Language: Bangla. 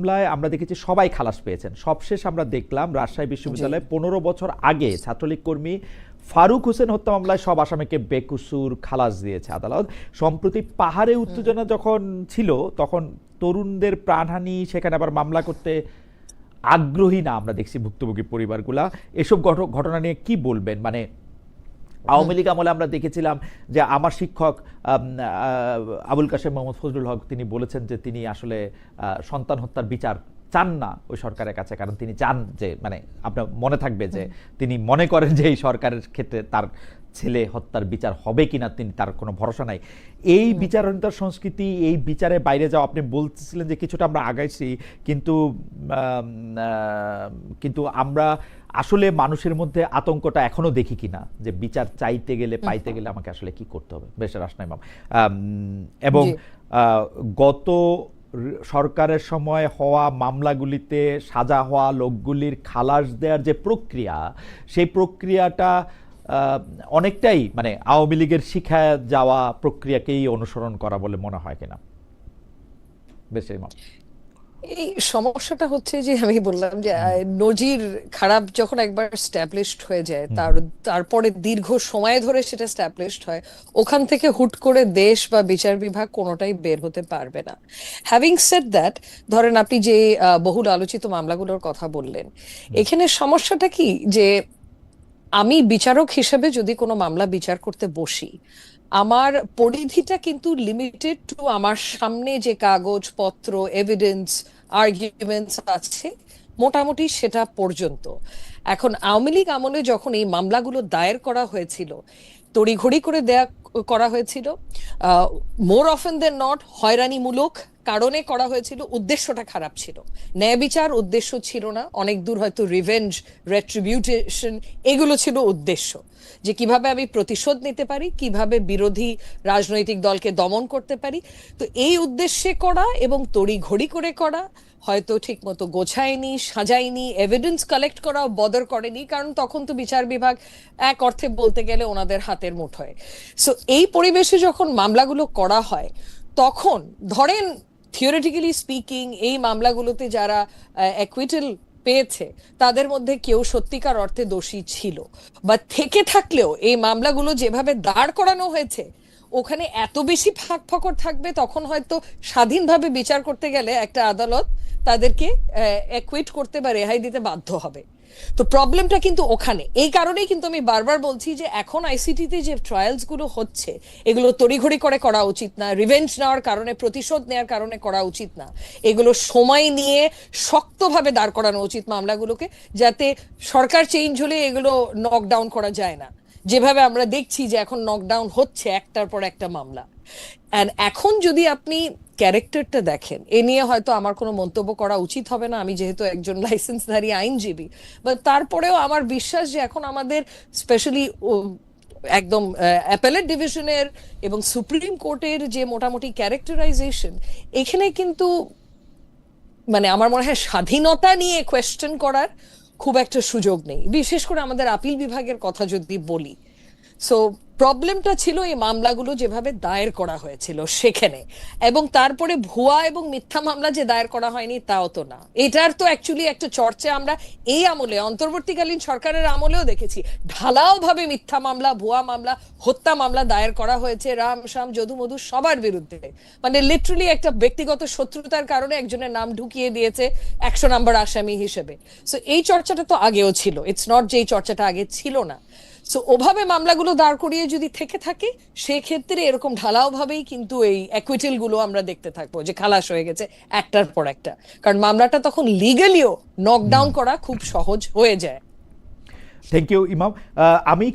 মামলায় আমরা দেখেছি সবাই খালাস পেয়েছেন। সবশেষ আমরা দেখলাম রাজশাহী বিশ্ববিদ্যালয়ে পনেরো বছর আগে ছাত্রলীগ কর্মী ফারুক হোসেন হত্যা মামলায় সব আসামিকে বেকুসুর খালাস দিয়েছে আদালত। সম্প্রতি পাহাড়ে উত্তেজনা যখন ছিল তখন তরুণদের প্রাণহানি সেখানে আবার মামলা করতে আগ্রহী না আমরা দেখছি ভুক্তভোগী পরিবারগুলা। এসব ঘটনা নিয়ে কি বলবেন? মানে আওয়ামী লীগ আমলে আমরা দেখেছিলাম যে আমার শিক্ষক আবুল কাশেম মোহাম্মদ ফজলুল হক তিনি বলেছেন যে তিনি আসলে সন্তান হত্যার বিচার চান না ওই সরকারের কাছে কারণ তিনি চান যে মানে আপনার মনে থাকবে যে তিনি মনে করেন যে এই সরকারের ক্ষেত্রে তার ছেলে হত্যার বিচার হবে কিনা তিনি তার কোনো ভরসা নাই। এই বিচারহীনতার সংস্কৃতি এই বিচারে বাইরে যাওয়া আপনি বলতেছিলেন যে কিছুটা আমরা আগাইছি কিন্তু কিন্তু আমরা আসলে মানুষের মধ্যে আতঙ্কটা এখনও দেখি কিনা যে বিচার চাইতে গেলে পাইতে গেলে আমাকে আসলে কি করতে হবে? বেশ রাসনা ইমাম এবং গত সরকারের সময় হওয়া মামলাগুলিতে সাজা হওয়া লোকগুলির খালাস দেওয়ার যে প্রক্রিয়া, সেই প্রক্রিয়াটা অনেকটাই মানে আওয়ামী লীগের শিখায় যাওয়া প্রক্রিয়াকেই অনুসরণ করা বলে মনে হয় কিনা? বেশ এই সমস্যাটা হচ্ছে যে আমি বললাম যে নজির খারাপ যখন একবার স্ট্যাবলিশড হয়ে যায় তার তারপরে দীর্ঘ সময় ধরে সেটা স্ট্যাবলিশড হয় ওখান থেকে হুট করে দেশ বা বিচার বিভাগ কোনোটাই বের হতে পারবে না। হ্যাভিং সেড দ্যাট ধরেন আপনি যে বহুল আলোচিত মামলাগুলোর কথা বললেন এখানে সমস্যাটা কি যে আমি বিচারক হিসেবে যদি কোনো মামলা বিচার করতে বসি, আমার পরিধিটা কিন্তু লিমিটেড টু আমার সামনে যে কাগজপত্র এভিডেন্স আর্গুমেন্টস আছে, মোটামুটি সেটা পর্যন্ত। এখন আওয়ামী লীগ আমলে যখন এই মামলাগুলো দায়ের করা হয়েছিল, তড়িঘড়ি করে দেয়া করা হয়েছিল মোর অফেন দেন নট হয়রানিমূলক কারণে করা হয়েছিল, উদ্দেশ্যটা খারাপ ছিল। ন্যায় বিচার উদ্দেশ্য ছিল না, অনেক দূর হয়তো রিভেঞ্জ রেট্রিবিউটেশন এগুলো ছিল উদ্দেশ্য। যে কীভাবে আমি প্রতিশোধ নিতে পারি, কীভাবে বিরোধী রাজনৈতিক দলকে দমন করতে পারি, তো এই উদ্দেশ্যে করা এবং তড়ি ঘড়ি করে করা, হয়তো ঠিক মতো গোছায়নি, সাজায়নি এভিডেন্স কালেক্ট করা বদর করেনি, কারণ তখন তো বিচার বিভাগ এক অর্থে বলতে গেলে ওনাদের হাতের মুঠোয়। সো এই পরিবেশে যখন মামলাগুলো করা হয়, তখন ধরেন থিওরিটিক্যালি স্পিকিং এই মামলাগুলোতে যারা অ্যাকুইটাল পেয়েছে, তাদের মধ্যে কেউ সত্যিকার অর্থে দোষী ছিল। বা থেকে থাকলেও এই মামলাগুলো যেভাবে দাঁড় করানো হয়েছে, ওখানে এত বেশি ফাঁক ফকর থাকবে, তখন হয়তো স্বাধীনভাবে বিচার করতে গেলে একটা আদালত তাদেরকে অ্যাকুইট করতে বা রেহাই দিতে বাধ্য হবে। তো প্রবলেমটা কিন্তু ওখানে। এই কারণেই কিন্তু আমি বারবার বলছি যে এখন আইসিটিতে যে ট্রায়ালসগুলো হচ্ছে, এগুলো তড়িঘড়ি করে করা উচিত না রিভেঞ্জ নেওয়ার কারণে, প্রতিশোধ নেওয়ার কারণে করা উচিত না। এগুলো সময় নিয়ে শক্তভাবে দাঁড় করানো উচিত মামলাগুলোকে, যাতে সরকার চেঞ্জ হলে এগুলো নকডাউন করা যায় না। যেভাবে আমরা দেখছি যে এখন নকডাউন হচ্ছে একটার পর একটা মামলা। অ্যান্ড এখন যদি আপনি ক্যারেক্টারটা দেখেন, এ নিয়ে হয়তো আমার কোনো মন্তব্য করা উচিত হবে না, আমি যেহেতু একজন লাইসেন্সধারী আইনজীবী বা তারপরেও আমার বিশ্বাস যে এখন আমাদের স্পেশালি একদম অ্যাপেলেট ডিভিশনের এবং সুপ্রিম কোর্টের যে মোটামুটি ক্যারেক্টারাইজেশন এখানে কিন্তু মানে আমার মনে হয় স্বাধীনতা নিয়ে কোয়েশ্চেন করার খুব একটা সুযোগ নেই। বিশেষ করে আমাদের আপিল বিভাগের কথা যদি বলি। সো প্রবলেমটা ছিল এই মামলাগুলো যেভাবে দায়ের করা হয়েছিল সেখানে। এবং তারপরে ভুয়া এবং মিথ্যা মামলা যে দায়ের করা হয়নি তাও তো না। এটার তো অ্যাকচুয়ালি একটা চর্চা আমরা এই আমলে, অন্তর্বর্তীকালীন সরকারের আমলেও দেখেছি। ঢালাও ভাবে মিথ্যা মামলা, ভুয়া মামলা, হত্যা মামলা দায়ের করা হয়েছে রাম শাম যদু মধু সবার বিরুদ্ধে। মানে লিটারালি একটা ব্যক্তিগত শত্রুতার কারণে একজনের নাম ঢুকিয়ে দিয়েছে একশো নাম্বার আসামি হিসেবে। সো এই চর্চাটা তো আগেও ছিল। ইটস নট যে এই চর্চাটা আগে ছিল না। সো ওভাবে মামলাগুলো দাঁড় করিয়ে যদি থেকে থাকে সেক্ষেত্রে এরকম ঢালাওভাবেই কিন্তু এই অ্যাকুইটেলগুলো আমরা দেখতে থাকব যে খালাস হয়ে গেছে একটার পর একটা। কারণ মামলাটা তখন লিগালিও নকডাউন করা খুব সহজ হয়ে যায়। থ্যাংক ইউ ইমাম আমি